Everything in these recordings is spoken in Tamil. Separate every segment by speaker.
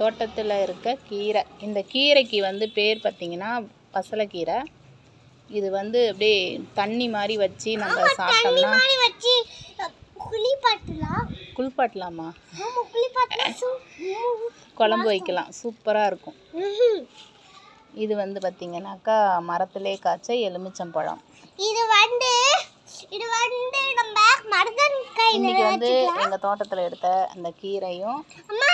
Speaker 1: தோட்டத்தில் இருக்க கீரை. இந்த கீரைக்கு வந்து பேர் பார்த்தீங்கன்னா பசலைக்கீரை. இது வந்து அப்படியே தண்ணி மாதிரி வச்சு நம்ம சாப்பிட்டோம்னா
Speaker 2: குளிப்பாட்டலாம்?
Speaker 1: குழம்பு வைக்கலாம். சூப்பராக இருக்கும். இது வந்து பார்த்தீங்கன்னாக்கா மரத்திலே காய்ச்ச எலுமிச்சம்பழம்.
Speaker 2: இது வந்து இது வந்து நம்ம மருதன் கையில
Speaker 1: வந்து எங்கள் தோட்டத்தில் எடுத்த இந்த கீரையும்
Speaker 2: அம்மா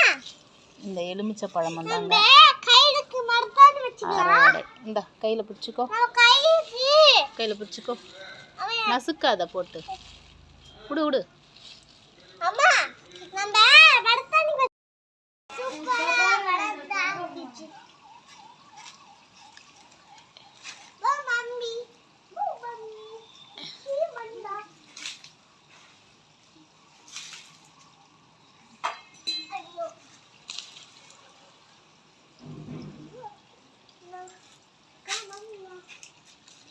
Speaker 1: இந்த எலுமிச்சப்பழமும் தாங்க
Speaker 2: நம்ம கையிலுக்கு மருதான் வச்சுக்கலாம்
Speaker 1: அரைவாடை இந்த கையில் பிடிச்சிக்கோ. கையில் பிடிச்சிக்கோ. நசுக்காத போட்டு. விடு விடு
Speaker 2: அம்மா நம்ம மருதாணி சூப்பரா வளர்ந்தாச்சு வா மம்மி வா மம்மி சீ வந்தா ஐயோ நான் கம்மம்மா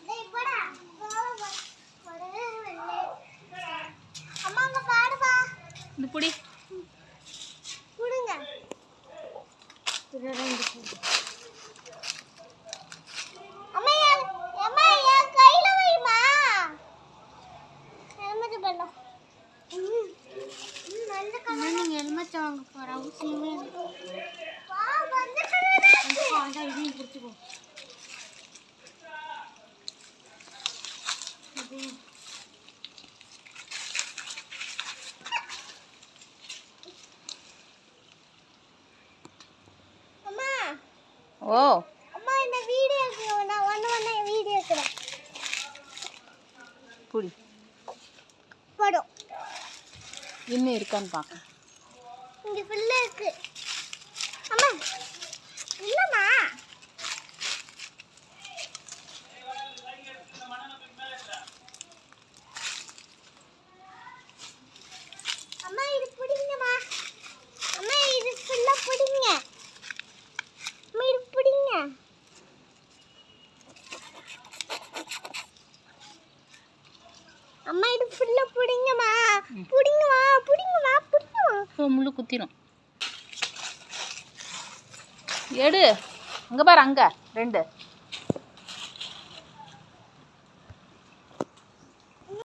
Speaker 2: டேய் போடா போடா போடா அம்மா அங்க பாடுவா
Speaker 1: இந்த புடி
Speaker 2: கொடுங்க அம்மா என் அம்மா என் கையில வைமா ஹெல்மெட் பண்ணலாம் நல்ல கலர். நீங்க வாங்க போற அவசியமே இல்லை வா வந்து கலர் இதையும் பிடிச்சிக்கோ அம்மா
Speaker 1: ஓ.
Speaker 2: அம்மா இந்த வீடியோக்கு நான் ஒன்று ஒன்று வீடியோ இருக்கிறேன்
Speaker 1: புடி.
Speaker 2: படம்
Speaker 1: இன்னும் இருக்கான்னு பார்க்க
Speaker 2: இங்கே ஃபுல்லாக இருக்கு. அம்மா இல்லைம்மா அம்மா இது பிடிங்கம்மா அம்மா இது ஃபுல்லாக பிடிங்க அம்மா இது பிடிங்க சைடு ஃபுல்லாக பிடிங்கம்மா. பிடிங்கம்மா பிடிங்கம்மா பிடிங்க
Speaker 1: முள்ளு குத்திரும். எடு. அங்கே பாரு அங்கே. ரெண்டு.